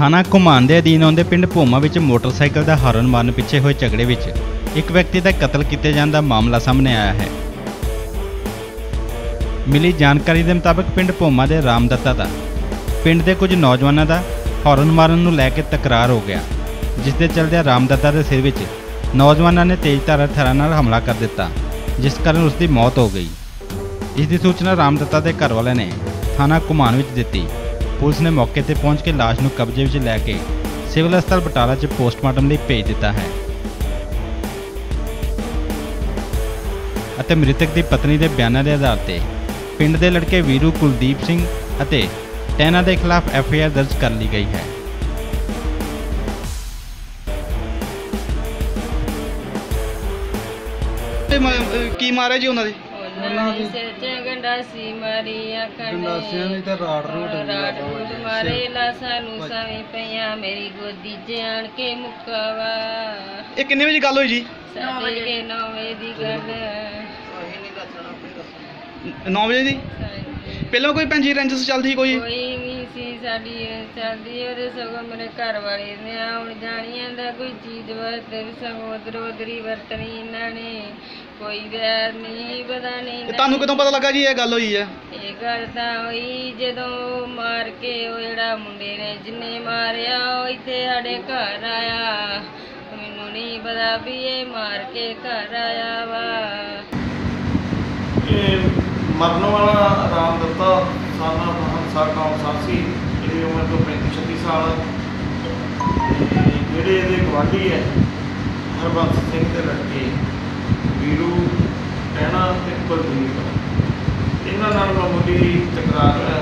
ਥਾਣਾ ਘੁਮਾਨ ਦੇ ਅਧੀਨ ਆਉਂਦੇ ਪਿੰਡ ਭੋਮਾ ਵਿੱਚ ਮੋਟਰਸਾਈਕਲ ਦਾ ਹਾਰਨ ਮਾਰਨ ਪਿੱਛੇ ਹੋਏ ਝਗੜੇ ਵਿੱਚ ਇੱਕ ਵਿਅਕਤੀ ਦਾ ਕਤਲ ਕੀਤੇ ਜਾਣ ਦਾ ਮਾਮਲਾ ਸਾਹਮਣੇ ਆਇਆ ਹੈ। ਮਿਲੀ ਜਾਣਕਾਰੀ ਦੇ ਮੁਤਾਬਕ ਪਿੰਡ ਭੋਮਾ ਦੇ ਰਾਮਦੱਤਾ ਦਾ, ਪਿੰਡ ਦੇ ਕੁਝ ਨੌਜਵਾਨਾਂ ਦਾ ਹਾਰਨ ਮਾਰਨ ਨੂੰ ਲੈ ਕੇ ਤਕਰਾਰ ਹੋ ਗਿਆ, ਜਿਸ ਦੇ ਚਲਦਿਆਂ ਰਾਮਦੱਤਾ ਦੇ ਸਿਰ ਵਿੱਚ ਨੌਜਵਾਨਾਂ ਨੇ ਤੇਜ਼ਧਾਰ ਹਥਿਆਰਾਂ ਨਾਲ ਹਮਲਾ ਕਰ ਦਿੱਤਾ, ਜਿਸ ਕਾਰਨ ਉਸ ਦੀ ਮੌਤ ਹੋ ਗਈ। ਇਸ ਦੀ ਸੂਚਨਾ ਰਾਮਦੱਤਾ ਦੇ ਘਰ ਵਾਲਿਆਂ ਨੇ ਥਾਣਾ ਘੁਮਾਣ ਵਿੱਚ ਦਿੱਤੀ। ਪੁਲਿਸ ਨੇ ਮੌਕੇ ਤੇ ਪਹੁੰਚ ਕੇ ਲਾਸ਼ ਨੂੰ ਕਬਜ਼ੇ ਵਿੱਚ ਲੈ ਕੇ ਸਿਵਲ ਹਸਪਤਾਲ ਬਟਾਲਾ 'ਚ ਪੋਸਟਮਾਰਟਮ ਲਈ ਭੇਜ ਦਿੱਤਾ ਹੈ। ਅਤੇ ਮ੍ਰਿਤਕ ਦੀ ਪਤਨੀ ਦੇ ਬਿਆਨਾਂ ਦੇ ਆਧਾਰ ਤੇ ਪਿੰਡ ਦੇ ਲੜਕੇ ਵੀਰੂ ਕੁਲਦੀਪ ਸਿੰਘ ਅਤੇ ਟੈਨਾ ਦੇ ਖਿਲਾਫ ਐਫ ਆਈ ਆਰ ਦਰਜ ਕਰ ਲਈ ਗਈ ਹੈ। ਤੇ ਮ- ਅਹ ਕੀ ਮਾਰਿਆ ਜੀ ਉਹਨਾਂ ਦੇ? ਉਹਨਾਂ ਦੀ ਗੰਡਾਸੀ ਮਾਰੀ ਆਖਣ ਗੰਡਾਸੀਆਂ ਦੀ ਤਾਂ ਰਾੜ ਰੂਟ ਵੀ ਰਾੜ ਲੱਗਾ ਹੋਇਆ ਰੂਟ ਜੀ। ਮਾਰੇ ਲਾਸਾਂ ਨੂੰ ਸਾਵੇਂ ਪਈਆਂ ਮੇਰੀ ਗੋਦੀ 'ਚ ਆਣ ਕੇ ਮੁੱਕਾਵਾ। ਇਹ ਕਿੰਨੇ ਵਜੇ ਗੱਲ ਹੋਈ ਜੀ? ਸਾਡੇ ਕੇ 9 ਵਜੇ ਦੀ ਗੱਲ। 9 ਵਜੇ ਦੀ? ਪਹਿਲਾਂ ਕੋਈ ਪੰਜੀ ਰੈਂਜਸ ਚੱਲਦੀ ਸੀ ਕੋਈ? ਕੋਈ ਸਾਡੀ ਚੱਲਦੀ ਉਹਦੇ ਸਗੋਂ ਮੇਰੇ ਘਰ ਵਾਲੇ ਨੇ ਆਉਣ ਜਾਣੀਆਂ ਦਾ ਕੋਈ ਚੀਜ਼ ਵਰਤਰ ਸਗੋਂ ਉਧਰ ਉਧਰੀ ਵਰਤਣੀ ਇਹਨਾਂ ਨੇ। ਕੋਈ ਵੈਰ ਨਹੀਂ ਪਤਾ ਨਹੀਂ ਇਹ ਤੁਹਾਨੂੰ ਕਦੋਂ ਪਤਾ ਲੱਗਾ ਜੀ ਇਹ ਗੱਲ ਹੋਈ ਹੈ? ਇਹ ਗੱਲ ਤਾਂ ਹੋਈ ਜਦੋਂ ਮਾਰ ਕੇ ਉਹ ਜਿਹੜਾ ਮੁੰਡੇ ਨੇ ਜਿੰਨੇ ਮਾਰਿਆ ਉਹ ਇੱਥੇ ਸਾਡੇ ਘਰ ਆਇਆ। ਮੈਨੂੰ ਨਹੀਂ ਪਤਾ ਵੀ ਇਹ ਮਾਰ ਕੇ ਘਰ ਆਇਆ ਵਾ। ਇਹ ਮਰਨ ਵਾਲਾ ਰਾਮ ਦੱਤਾ ਸਾਨਾ ਹੰਸਾ ਕੌਮ ਸਾਸੀ ਇਹਦੀ ਉਮਰ ਤੋਂ 35 36 ਸਾਲ ਤੇ ਜਿਹੜੇ ਇਹਦੇ ਗਵਾਂਢੀ ਹੈ ਹਰਬੰਸ ਸਿੰਘ ਦੇ ਲੜਕੇ, ਵੀਰੂ ਟਹਿਣਾ ਤੇ ਕੁਲਦੀਪ, ਇਹਨਾਂ ਨਾਲ ਮਾਮੂਲੀ ਤਕਰਾਰ ਹੈ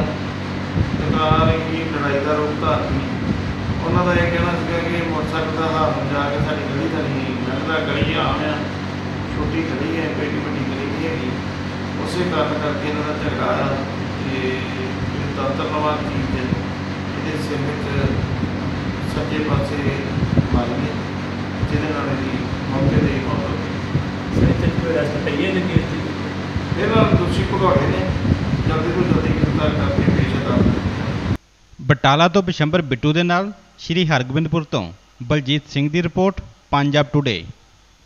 ਤਕਰਾਰ ਹੀ ਲੜਾਈ ਦਾ ਰੂਪ ਧਾਰਨੀ। ਉਹਨਾਂ ਦਾ ਇਹ ਕਹਿਣਾ ਸੀਗਾ ਕਿ ਮੋਟਰਸਾਈਕਲ ਦਾ ਹਾਰਨ ਜਾ ਕੇ ਸਾਡੀ ਗਲੀ ਦਾ ਨਹੀਂ ਲੰਘਦਾ ਗਲੀ ਆਮ ਆ ਛੋਟੀ ਗਲੀ ਹੈ ਕੋਈ ਵੱਡੀ ਗਲੀ ਨਹੀਂ ਹੈਗੀ। ਉਸੇ ਕਾਰਨ ਕਰਕੇ ਇਹਨਾਂ ਦਾ ਝਗੜਾ ਆ, ਤੇ ਇਹ ਦਾਤਰਨਵਾਰ ਚੀਜ਼ ਸਿਰ ਵਿੱਚ ਸੱਜੇ ਪਾਸੇ ਮਾਰੀ ਹੈ ਜਿਹਦੇ ਨਾਲ ਇਹਦੀ ਮੌਕੇ ਤੇ ਹੀ ਮੌਤ ਹੋ ਗਈ। ਇਹਨਾਂ ਨੂੰ ਦੋਸ਼ੀ ਭਗੌੜੇ ਨੇ ਜਲਦੀ ਤੋਂ ਜਲਦੀ ਗ੍ਰਿਫਤਾਰ ਕਰਕੇ ਪੇਸ਼ ਅਦਾਲਤ ਬਟਾਲਾ ਤੋਂ ਬਿਸ਼ੰਬਰ ਬਿੱਟੂ ਦੇ ਨਾਲ ਸ਼੍ਰੀ ਹਰਗੋਬਿੰਦਪੁਰ ਤੋਂ ਬਲਜੀਤ ਸਿੰਘ ਦੀ ਰਿਪੋਰਟ ਪੰਜਾਬ ਟੁਡੇ